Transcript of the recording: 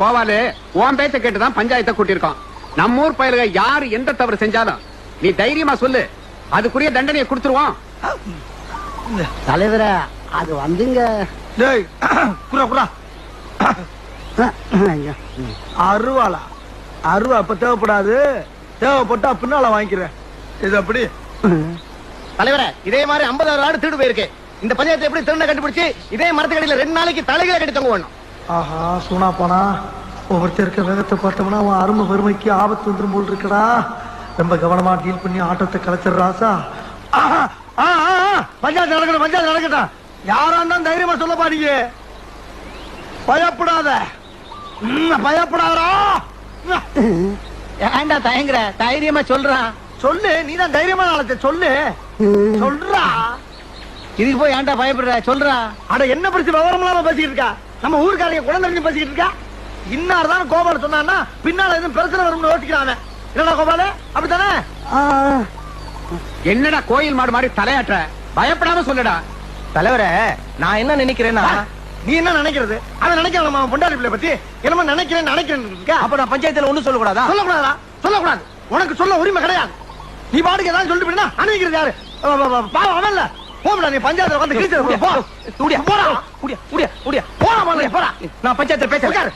கோவாலு உன் பேச்ச கேட்டுதான் பஞ்சாயத்தை கூட்டியிருக்கோம். நம்ம ஊர் பயலுக யாரு எந்த தவறு செஞ்சாலும் நீ தைரியமா சொல்லு. அதுக்குரிய தண்டனையை கொடுத்துருவோம். தலைவரே அது வந்துங்க. அருவாளா. அருவா அப்ப தேவைப்படாது. தேவைப்பட்டா பின்னால வாங்கிக்கிறேன். இது அப்படி? தலைவரே இதே மாதிரி 50000 ஆடு திருடு போயிருக்கு. இந்த பஞ்சாயத்து எப்படி திருண்ண கண்டுபிடிச்சு இதே மரத்துக்கடியில ரெண்டு நாளைக்கு தலைகளை கட்டி தொங்க வேணும் ஆஹா சூனா போனா ஒவ்வொருத்தர் இருக்க வேகத்தை பார்த்தோம்னா அவன் அருமை வறுமைக்கு ஆபத்து வந்துரும் போல் இருக்கடா. ரொம்ப கவனமா டீல் பண்ணி ஆட்டத்தை கலைச்சிடுறாசா பஞ்சாயத்து நடக்கட்டும் பஞ்சாயத்து நடக்கட்டும். யாரா இருந்தாலும் தைரியமா சொல்ல பாருங்க பயப்படாத. ம், பயப்படாதடா. ஏன்டா தயங்குற? தைரியமா சொல்றான் சொல்லு நீதான் தைரியமா நாளத்தை சொல்லு. சொல்றா. இதுக்கு போய் ஏன்டா பயப்படுற? சொல்றா. அட என்ன பிரச்சனை விவரம் இல்லாம பேசிக்கிட்டு இருக்கா? நம்ம ஊருக்காரங்க குழந்தைங்க பேசிக்கிட்டு இருக்கா? இன்னார் தான் கோபால சொன்னான்னா பின்னால எதுவும் பிரச்சனை வரும்னு யோசிக்கிறான். என்னடா கோபால? அப்படித்தானே? என்னடா கோயில் மாடு மாதிரி தலையாட்டுற? பயப்படாம சொல்லுடா. தலைவரே நான் என்ன நினைக்கிறேன்னா நீ என்ன நினைக்கிறது? அவன் நினைக்கிறான் பொண்டாடி பிள்ளை பத்தி. என்னமோ நினைக்கிறேன் நினைக்கிறேன் அப்ப நான் பஞ்சாயத்துல ஒண்ணு சொல்லக்கூடாதா? சொல்லக்கூடாதா? சொல்லக்கூடாது. உனக்கு சொல்ல உரிமை கிடையாது. நீ பாட்டுக்கு ஏதாவது சொல்லிட்டு போயினா அனுப்பிக்கிறது யாரு? பாவம் அவன் இல்ல. போம்டா நீ பஞ்சாயத்துல வந்து கிழிச்சு போடா. உடியா உடியா உடியா போடா முதல்ல, போடா நான் பஞ்சாயத்துல பேசுறேன் உட்காரு